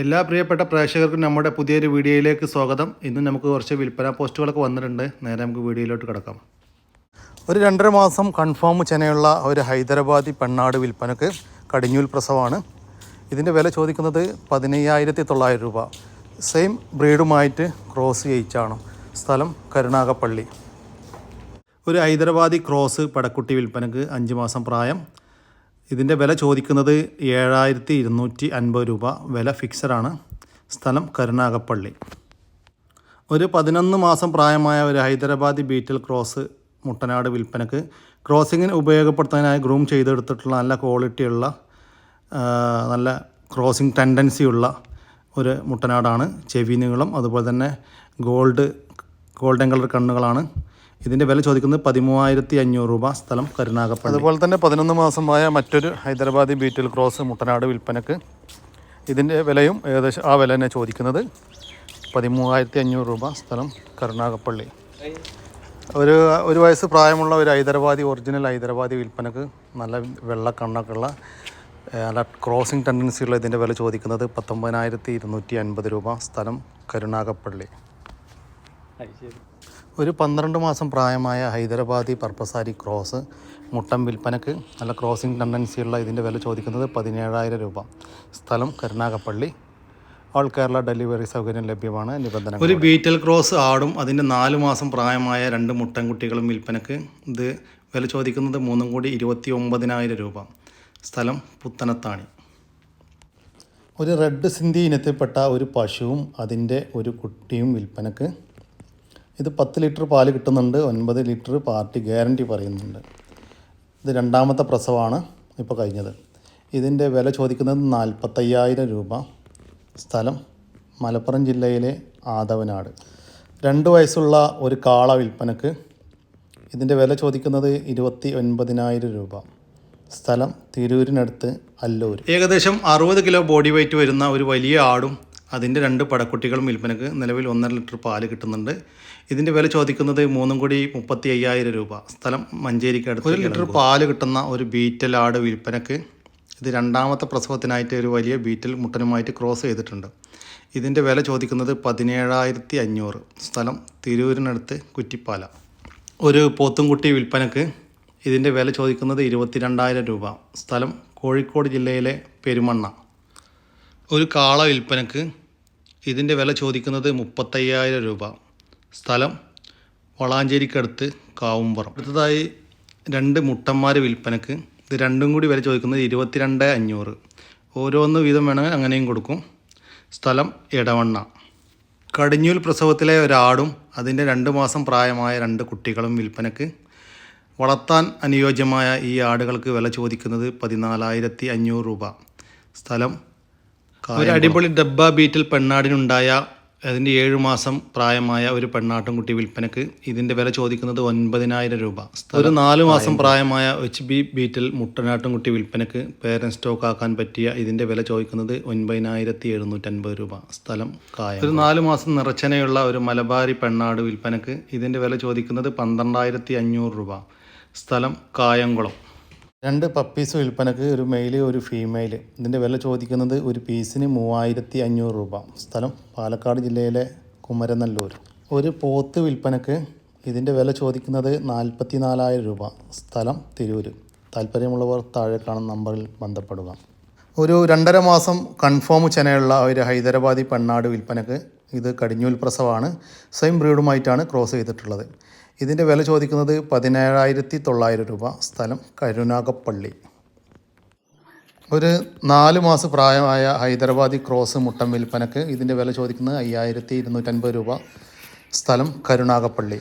എല്ലാ പ്രിയപ്പെട്ട പ്രേക്ഷകർക്കും നമ്മുടെ പുതിയൊരു വീഡിയോയിലേക്ക് സ്വാഗതം. ഇന്ന് നമുക്ക് കുറച്ച് വിൽപ്പന പോസ്റ്റുകളൊക്കെ വന്നിട്ടുണ്ട്. നേരെ നമുക്ക് വീഡിയോയിലോട്ട് കിടക്കാം. ഒരു രണ്ടര മാസം കൺഫേം ചെനയുള്ള ഒരു ഹൈദരാബാദി പെണ്ണാട് വിൽപ്പനക്ക് കടിഞ്ഞൂൽ പ്രസവമാണ് ഇതിന്റെ വില ചോദിക്കുന്നത് പതിനയ്യായിരത്തി തൊള്ളായിരം രൂപ. സെയിം ബ്രീഡുമായിട്ട് ക്രോസ് ചെയ്യിച്ചാണ്. സ്ഥലം കരുണാകപ്പള്ളി ഒരു ഹൈദരാബാദി ക്രോസ് പടക്കുട്ടി വിൽപ്പനക്ക് അഞ്ച് മാസം പ്രായം. ഇതിന്റെ വില ചോദിക്കുന്നത് ഏഴായിരത്തി ഇരുന്നൂറ്റി അൻപത് രൂപ. വില ഫിക്സഡാണ്. സ്ഥലം കരുണാകപ്പള്ളി ഒരു പതിനൊന്ന് മാസം പ്രായമായ ഒരു ഹൈദരാബാദി ബീറ്റിൽ ക്രോസ് മുട്ടനാട് വിൽപ്പനക്ക് ക്രോസിങ്ങിന് ഉപയോഗപ്പെടുത്താനായി ഗ്രൂം ചെയ്തെടുത്തിട്ടുള്ള നല്ല ക്വാളിറ്റിയുള്ള നല്ല ക്രോസിംഗ് ടെൻഡൻസിയുള്ള ഒരു മുട്ടനാടാണ്. ചെവിനുകളും അതുപോലെ തന്നെ ഗോൾഡ് ഗോൾഡൻ കളർ കണ്ണുകളാണ്. ഇതിന്റെ വില ചോദിക്കുന്നത് പതിമൂവായിരത്തി അഞ്ഞൂറ് രൂപ സ്ഥലം കരുനാഗപ്പള്ളി. അതുപോലെ തന്നെ പതിനൊന്ന് മാസമായ മറ്റൊരു ഹൈദരാബാദി ബീറ്റിൽ ക്രോസ് മുട്ടനാട് വിൽപ്പനക്ക് ഇതിന്റെ വിലയും ഏകദേശം ആ വില തന്നെ ചോദിക്കുന്നത് പതിമൂവായിരത്തി അഞ്ഞൂറ് രൂപ സ്ഥലം കരുനാഗപ്പള്ളി. ഒരു ഒരു വയസ്സ് പ്രായമുള്ള ഒരു ഹൈദരാബാദി ഒറിജിനൽ ഹൈദരാബാദി വിൽപ്പനക്ക് നല്ല വെള്ള കണ്ണൊക്കെയുള്ള നല്ല ക്രോസിംഗ് ടെൻഡൻസിയുള്ള ഇതിന്റെ വില ചോദിക്കുന്നത് പത്തൊമ്പതിനായിരത്തി ഇരുന്നൂറ്റി അൻപത് രൂപ സ്ഥലം കരുനാഗപ്പള്ളി. ഒരു പന്ത്രണ്ട് മാസം പ്രായമായ ഹൈദരാബാദി പർപ്പസാരി ക്രോസ് മുട്ടം വിൽപ്പനക്ക് നല്ല ക്രോസിംഗ് ടെൻഡൻസിയുള്ള ഇതിന്റെ വില ചോദിക്കുന്നത് പതിനേഴായിരം രൂപ. സ്ഥലം കരുനാഗപ്പള്ളി. ഓൾ കേരള ഡെലിവറി സൗകര്യം ലഭ്യമാണ്. നിബന്ധന ഒരു ബീറ്റൽ ക്രോസ് ആടും അതിന്റെ നാല് മാസം പ്രായമായ രണ്ട് മുട്ടൻകുട്ടികളും വിൽപ്പനക്ക് ഇത് വില ചോദിക്കുന്നത് മൂന്നും കൂടി ഇരുപത്തി ഒമ്പതിനായിരം രൂപ. സ്ഥലം പുത്തനത്താണി. ഒരു റെഡ് സിന്ധി ഇനത്തിൽപ്പെട്ട ഒരു പശുവും അതിന്റെ ഒരു കുട്ടിയും വിൽപ്പനക്ക് ഇത് പത്ത് ലിറ്റർ പാൽ കിട്ടുന്നുണ്ട് ഒൻപത് ലിറ്റർ പാർട്ടി ഗ്യാരണ്ടി പറയുന്നുണ്ട്. ഇത് രണ്ടാമത്തെ പ്രസവമാണ് ഇപ്പോൾ കഴിഞ്ഞത്. ഇതിന്റെ വില ചോദിക്കുന്നത് നാൽപ്പത്തയ്യായിരം രൂപ. സ്ഥലം മലപ്പുറം ജില്ലയിലെ ആദവനാട്. രണ്ട് വയസ്സുള്ള ഒരു കാള വിൽപ്പനക്ക് ഇതിന്റെ വില ചോദിക്കുന്നത് ഇരുപത്തി ഒൻപതിനായിരം രൂപ. സ്ഥലം തിരൂരിനടുത്ത് അല്ലൂർ. ഏകദേശം അറുപത് കിലോ ബോഡി വെയ്റ്റ് വരുന്ന ഒരു വലിയ ആടും അതിന്റെ രണ്ട് പടക്കുട്ടികളും വിൽപ്പനക്ക് നിലവിൽ ഒന്നര ലിറ്റർ പാൽ കിട്ടുന്നുണ്ട്. ഇതിന്റെ വില ചോദിക്കുന്നത് മൂന്നും കൂടി മുപ്പത്തി അയ്യായിരം രൂപ. സ്ഥലം മഞ്ചേരിക്ക് അടുത്ത് ഒരു ലിറ്റർ പാൽ കിട്ടുന്ന ഒരു ബീറ്റൽ ആട് വിൽപ്പനക്ക് ഇത് രണ്ടാമത്തെ പ്രസവത്തിനായിട്ട് ഒരു വലിയ ബീറ്റൽ മുട്ടനുമായിട്ട് ക്രോസ് ചെയ്തിട്ടുണ്ട്. ഇതിന്റെ വില ചോദിക്കുന്നത് പതിനേഴായിരത്തി അഞ്ഞൂറ്. സ്ഥലം തിരൂരിനടുത്ത് കുറ്റിപ്പാല. ഒരു പോത്തുംകുട്ടി വിൽപ്പനക്ക് ഇതിന്റെ വില ചോദിക്കുന്നത് ഇരുപത്തിരണ്ടായിരം രൂപ. സ്ഥലം കോഴിക്കോട് ജില്ലയിലെ പെരുമണ്ണ. ഒരു കാള വിൽപ്പനക്ക് ഇതിന്റെ വില ചോദിക്കുന്നത് മുപ്പത്തയ്യായിരം രൂപ. സ്ഥലം വളാഞ്ചേരിക്കടുത്ത് കാവുംപുറം. അടുത്തതായി രണ്ട് മുട്ടന്മാർ വിൽപ്പനക്ക്. ഇത് രണ്ടും കൂടി വില ചോദിക്കുന്നത് ഇരുപത്തിരണ്ട് അഞ്ഞൂറ്. ഓരോന്ന് വീതം വേണമെങ്കിൽ അങ്ങനെയും കൊടുക്കും. സ്ഥലം ഇടവണ്ണ കടിഞ്ഞൂൽ പ്രസവത്തിലെ ഒരാടും അതിന്റെ രണ്ട് മാസം പ്രായമായ രണ്ട് കുട്ടികളും വിൽപ്പനക്ക്. വളർത്താൻ അനുയോജ്യമായ ഈ ആടുകൾക്ക് വില ചോദിക്കുന്നത് പതിനാലായിരത്തി അഞ്ഞൂറ് രൂപ. സ്ഥലം ഒരു അടിപൊളി ഡബ്ബ ബീറ്റിൽ പെണ്ണാടിനുണ്ടായ അതിന്റെ ഏഴ് മാസം പ്രായമായ ഒരു പെണ്ണാട്ടുംകുട്ടി വിൽപ്പനക്ക് ഇതിന്റെ വില ചോദിക്കുന്നത് ഒൻപതിനായിരം രൂപ. ഒരു നാല് മാസം പ്രായമായ എച്ച് ബി ബീറ്റിൽ മുട്ടനാട്ടുംകുട്ടി വിൽപ്പനക്ക് പേരൻ സ്റ്റോക്ക് ആക്കാൻ പറ്റിയ ഇതിന്റെ വില ചോദിക്കുന്നത് ഒൻപതിനായിരത്തി എഴുന്നൂറ്റൻപത് രൂപ. സ്ഥലം കായ ഒരു നാല് മാസം നിറച്ചനയുള്ള ഒരു മലബാരി പെണ്ണാട് വിൽപ്പനക്ക് ഇതിന്റെ വില ചോദിക്കുന്നത് പന്ത്രണ്ടായിരത്തി അഞ്ഞൂറ് രൂപ. സ്ഥലം കായംകുളം. രണ്ട് പപ്പീസ് വിൽപ്പനക്ക് ഒരു മെയിൽ ഒരു ഫീമെയിൽ ഇതിന്റെ വില ചോദിക്കുന്നത് ഒരു പീസിന് മൂവായിരത്തി അഞ്ഞൂറ് രൂപ. സ്ഥലം പാലക്കാട് ജില്ലയിലെ കുമരനല്ലൂർ. ഒരു പോത്ത് വിൽപ്പനക്ക് ഇതിന്റെ വില ചോദിക്കുന്നത് നാൽപ്പത്തി നാലായിരം രൂപ. സ്ഥലം തിരൂര്. താല്പര്യമുള്ളവർ താഴെ കാണുന്ന നമ്പറിൽ ബന്ധപ്പെടുക. ഒരു രണ്ടര മാസം കൺഫേം ചെനയുള്ള ഒരു ഹൈദരാബാദി പെണ്ണാട് വിൽപ്പനക്ക് ഇത് കടിഞ്ഞൂൽ പ്രസവമാണ് സെയിം ബ്രീഡുമായിട്ടാണ് ക്രോസ് ചെയ്തിട്ടുള്ളത്. ഇതിന്റെ വില ചോദിക്കുന്നത് പതിനേഴായിരത്തി തൊള്ളായിരം രൂപ. സ്ഥലം കരുനാഗപ്പള്ളി. ഒരു നാല് മാസം പ്രായമായ ഹൈദരാബാദി ക്രോസ് മുട്ടൻ വിൽപ്പനക്ക് ഇതിന്റെ വില ചോദിക്കുന്നത് അയ്യായിരത്തി ഇരുന്നൂറ്റൻപത് രൂപ. സ്ഥലം കരുണാകപ്പള്ളി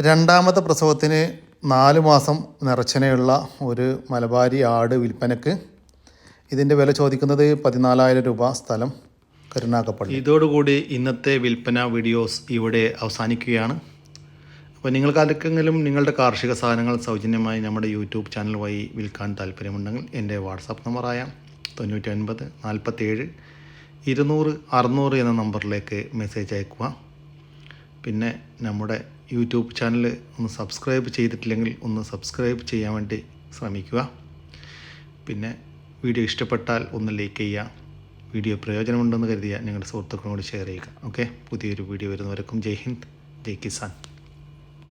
രണ്ടാമത്തെ പ്രസവത്തിന് നാല് മാസം നിറച്ചനയുള്ള ഒരു മലബാരി ആട് വിൽപ്പനക്ക് ഇതിന്റെ വില ചോദിക്കുന്നത് പതിനാലായിരം രൂപ. സ്ഥലം കരുണാകപ്പള്ളി ഇതോടുകൂടി ഇന്നത്തെ വിൽപ്പന വീഡിയോസ് ഇവിടെ അവസാനിക്കുകയാണ്. അപ്പോൾ നിങ്ങൾക്ക് ആർക്കെങ്കിലും നിങ്ങളുടെ കാർഷിക സാധനങ്ങൾ സൗജന്യമായി നമ്മുടെ യൂട്യൂബ് ചാനൽ വഴി വിൽക്കാൻ താല്പര്യമുണ്ടെങ്കിൽ എന്റെ വാട്സാപ്പ് നമ്പറായ തൊണ്ണൂറ്റി ഒൻപത് നാൽപ്പത്തേഴ് ഇരുന്നൂറ് അറുന്നൂറ് എന്ന നമ്പറിലേക്ക് മെസ്സേജ് അയക്കുക. പിന്നെ നമ്മുടെ യൂട്യൂബ് ചാനൽ ഒന്ന് സബ്സ്ക്രൈബ് ചെയ്തിട്ടില്ലെങ്കിൽ ഒന്ന് സബ്സ്ക്രൈബ് ചെയ്യാൻ വേണ്ടി ശ്രമിക്കുക. പിന്നെ വീഡിയോ ഇഷ്ടപ്പെട്ടാൽ ഒന്ന് ലൈക്ക് ചെയ്യുക. വീഡിയോ പ്രയോജനമുണ്ടെന്ന് കരുതിയാൽ നിങ്ങളുടെ സുഹൃത്തുക്കളോട് ഷെയർ ചെയ്യുക. ഓക്കെ? പുതിയൊരു വീഡിയോ വരുന്നവർക്കും ജയ് ഹിന്ദ് ജയ് കിസാൻ.